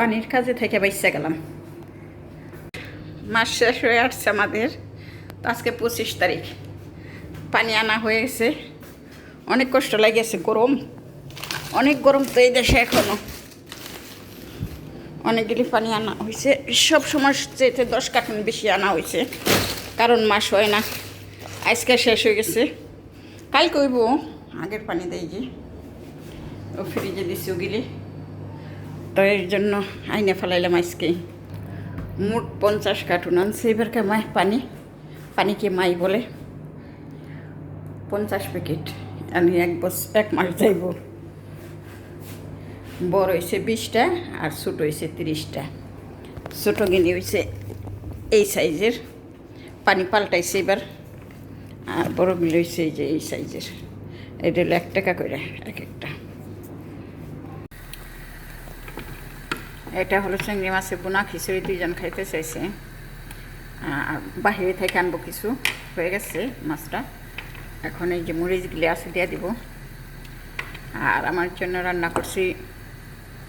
পানির কাজে থেকে বাইসে গেলাম। মাস শেষ হয়ে আসছে আমাদের। আজকে পঁচিশ তারিখ। পানি আনা হয়ে গেছে অনেক কষ্ট লাগেছে, গরম। অনেক গরম তো এই দেশে এখনও। অনেকগুলি পানি আনা হয়েছে। সব সময় চেয়েতে দশ কার্টুন বেশি আনা হয়েছে। কারণ মাস হয় না। আজকে শেষ হয়ে গেছে। কাল কইব আগের পানি দেয় যে। ও ফ্রিজে দিছি ওগুলি। তো এর জন্য আইনে ফেলাইলাম আজকে। মোট পঞ্চাশ কার্টুন আনছে এবারকে মাই পানি? পানিকে মাই বলে? পঞ্চাশ প্যাকেট, আমি এক বছর এক মাস যাইব। বড় হয়েছে বিশটা আর ছোটো হয়েছে তিরিশটা। ছোটো গিনি হয়েছে এই সাইজের। পানি পাল্টাইছে এবার, আর বড়গুলো হয়েছে এই যে এই সাইজের। এটা হলো এক টাকা করে এক একটা। এটা হলো চিংড়ি মাছের বোনা, খিচুড়ি দুইজন খাইতে চাইছে। আর বাহিরে থেকে আনব কিছু। হয়ে গেছে মাছটা। এখন এই যে মরিচগুলি আছে দিয়ে দিব। আর আমার জন্য রান্না করছি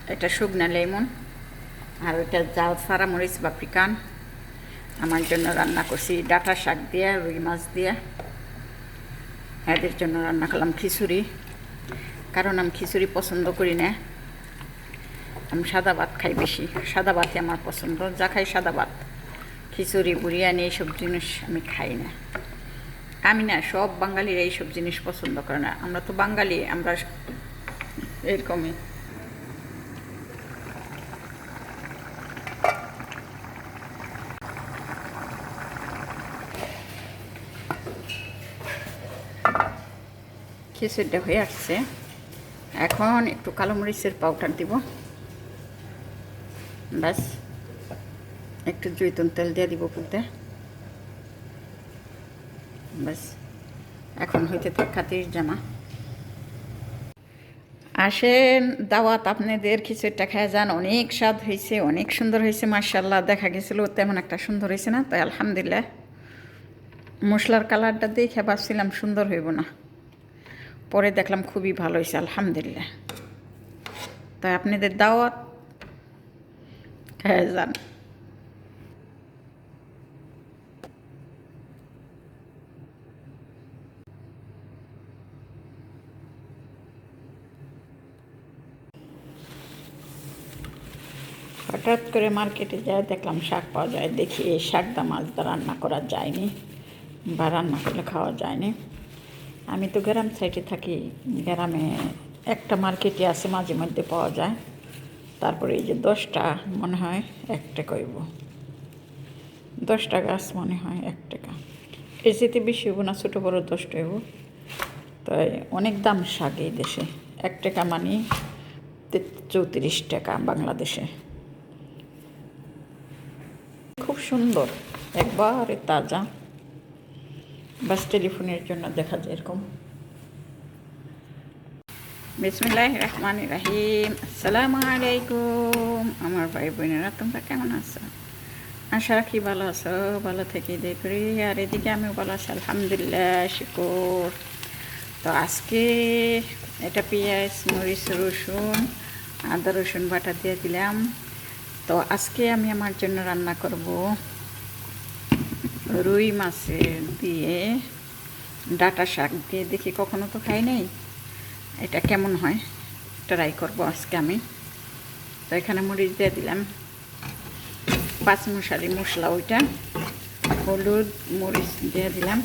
এটা শুকনা লেমন আর ওইটা জাল সারা মরিচ বা পিকান আমার জন্য রান্না করছি ডাটা শাক দিয়ে, রুই মাছ দিয়ে। এদের জন্য রান্না করলাম খিচুড়ি। কারণ আমি খিচুড়ি পছন্দ করি না। আমি সাদা ভাত খাই বেশি। সাদা ভাতই আমার পছন্দ। যা খাই সাদা ভাত। খিচুড়ি, বিরিয়ানি এইসব জিনিস আমি খাই না। আমি না, সব বাঙালিরা এইসব জিনিস পছন্দ করে না। আমরা তো বাঙালি, আমরা এরকমই। খিচুড়িটা হয়ে আসছে। এখন একটু কালো মরিচের পাউডার দিব। ব্যাস একটু জৈতুন তেল দিয়ে দিব পুঁতে ব্যাস এখন হইতে থাক খাতির জামা। আসেন, দাওয়াত আপনাদের খিচুড়িটা খেয়ে যান। অনেক স্বাদ হয়েছে অনেক সুন্দর হয়েছে মার্শাল্লাহ দেখা গেছিল, তেমন একটা সুন্দর হয়েছে না, তাই আলহামদুলিল্লাহ। মশলার কালারটা দেখে ভাবছিলাম সুন্দর হইব না। পরে দেখলাম খুবই ভালো হয়েছে আলহামদুলিল্লাহ। তাই আপনাদের দাওয়াত খেয়ে যান হঠাৎ করে মার্কেটে যায় দেখলাম শাক পাওয়া যায়। দেখি এই শাকদা মাছ দা রান্না করা যায়নি বা রান্না করলে খাওয়া যায়নি। আমি তো গ্রাম সাইডে থাকি, গ্রামে একটা মার্কেটে আছে, মাঝে মধ্যে পাওয়া যায়। তারপরে এই যে দশটা মনে হয় এক টাকা হইব। দশটা গাছ মনে হয় এক টাকা। এর যেতে বেশি হইব না, ছোটো বড়ো দশটা হইব। তাই অনেক দাম শাক এই দেশে। এক টাকা মানে চৌত্রিশ টাকা বাংলাদেশে। খুব সুন্দর, একবারে তাজা। বাস টেলিফোনের জন্য দেখা যায় এরকম। বিসমিল্লাহ রহমান রাহিম আসসালামু আলাইকুম আমার ভাই বোনেরা তোমরা কেমন আছো? আশা রাখি ভালো আছো। ভালো থেকে দেখি আর এদিকে আমিও ভালো আছি, আলহামদুলিল্লাহ, শুকুর। তো আজকে এটা পেঁয়াজ, মরিচ, রসুন, আদা, রসুন বাটা দিয়ে দিলাম। তো আজকে আমি আমার জন্য রান্না করব রুই মাছের দিয়ে ডাটা শাক। দিয়ে দেখি কখনো তো খাই নাই? এটা কেমন হয়? ট্রাই করব আজকে আমি। তো এখানে মরিচ দিয়ে দিলাম। পাঁচ মশালি মশলা ওইটা। হলুদ, মরিচ দিয়ে দিলাম।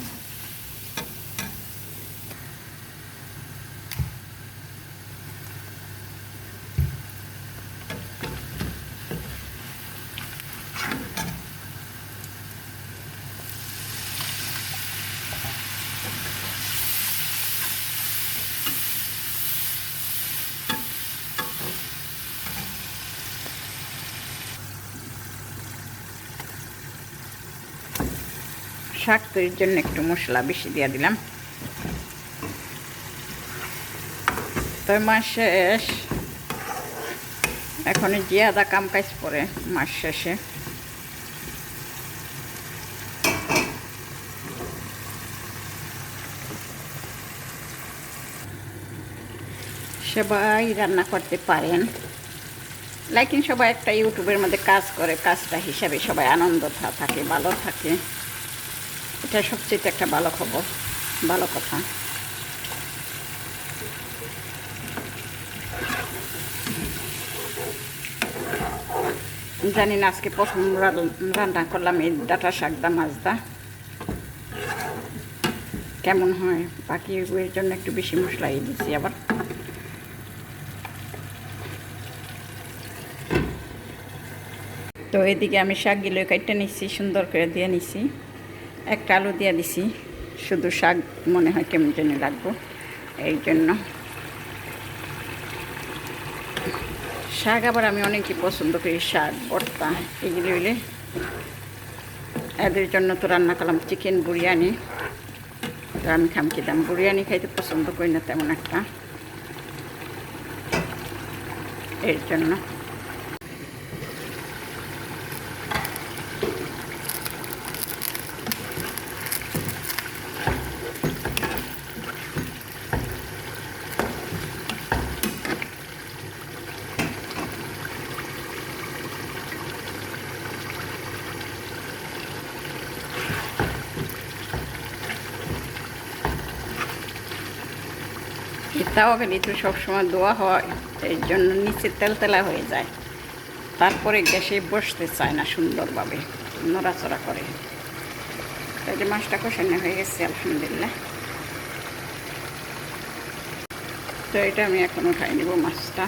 শাক তৈরির জন্য একটু মশলা বেশি দিয়ে দিলাম। তো মাস শেষ। এখন যে আদা কাম কাজ পরে মাস শেষে। সবাই রান্না করতে পারেন। লাইকিন সবাই একটা ইউটিউবের মধ্যে কাজ করে, কাজটা হিসাবে সবাই আনন্দ থাকে, ভালো থাকে। এটা সবচেয়ে একটা ভালো খবর, ভালো কথা। জানি না আজকে প্রথম রান- রান্না করলাম এই ডাটা শাক দা, মাছ কেমন হয়? বাকি এর জন্য একটু বেশি মশলা দিচ্ছি আবার। তো এদিকে আমি শাকগুলো কাটতে নিচ্ছি সুন্দর করে দিয়ে নিচ্ছি একটা আলু দিয়ে দিছি। শুধু শাক মনে হয় কেমন জন্য রাখব এই জন্য। শাক আবার আমি অনেকই পছন্দ করি, শাক, ভর্তা, এগুলি হইলে। এদের জন্য তো রান্না করলাম চিকেন বিরিয়ানি। তো আমি খামকি দাম? বিরিয়ানি খাইতে পছন্দ করি না তেমন একটা। এর জন্য। তাওয়াগালি তো সবসময় দোয়া হয় এই জন্য নিচে তেলতেলা হয়ে যায়। তারপরে গ্যাসে বসতে চায় না সুন্দরভাবে, নড়াচড়া করে। তাই যে মাছটা কষানো হয়ে গেছে, আলহামদুলিল্লাহ। তো এটা আমি এখন উঠাই নেব মাছটা।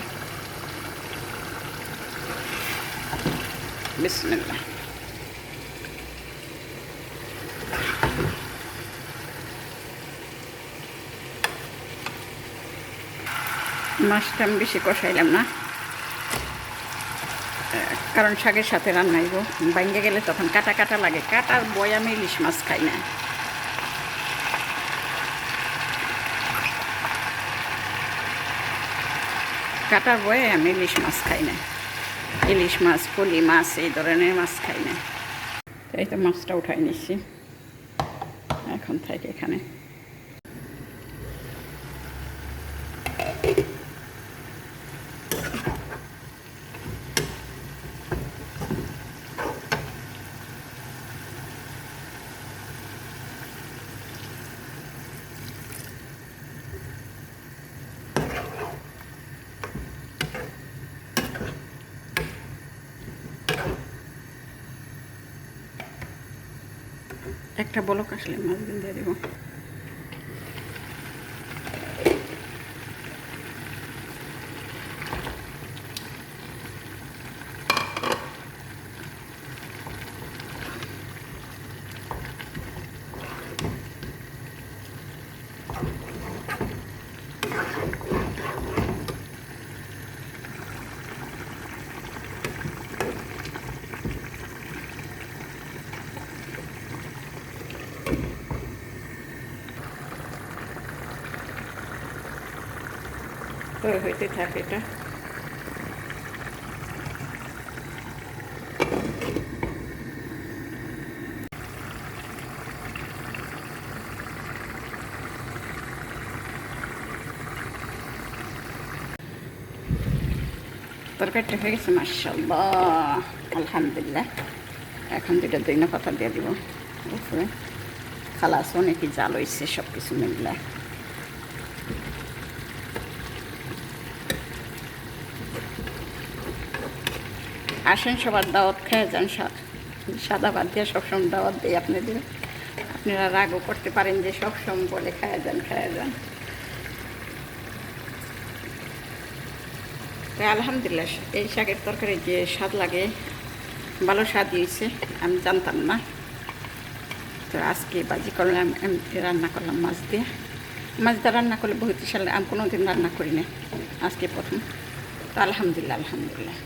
বিসমিল্লাহ। মাছটা আমি বেশি কষাইলাম না। কারণ শাকের সাথে রান্না রান্নাইব বাইঙ্গে গেলে তখন কাটা কাটা লাগে। কাটার বই আমি ইলিশ মাছ খাই না। কাটার বয়ে আমি ইলিশ মাছ খাই না। ইলিশ মাছ, পুলি মাছ, এই ধরনের মাছ খাই না। তাই তো মাছটা উঠাই নিচ্ছি এখন থাকে এখানে। একটা বলক আসলে মাছ দিয়ে দেবো। তো হইতে থাকে এটা। তরকারিটা হয়ে গেছে মার্শাল্লাহ আলহামদুলিল্লাহ। এখন দুটা দইনা কথা দিয়ে দিব। খালাস অনেকই জাল হয়েছে সব কিছু মিললে। আসেন, সবার দাওয়াত খেয়ে যান। সাদা ভাত দিয়ে সবসময় দাওয়াত দিই আপনাদের। আপনারা রাগও করতে পারেন যে সবসময় বলে খায়া যান খায়া যান। আলহামদুলিল্লাহ, এই শাকের তরকারি যে স্বাদ লাগে, ভালো স্বাদ হয়েছে, আমি জানতাম না। তো আজকে বাজি করলাম রান্না করলাম মাছ দিয়ে। মাছ দিয়ে রান্না করলে বহুত সালে আমি কোনো দিন রান্না করি না আজকে প্রথম। তো আলহামদুলিল্লাহ আলহামদুলিল্লাহ।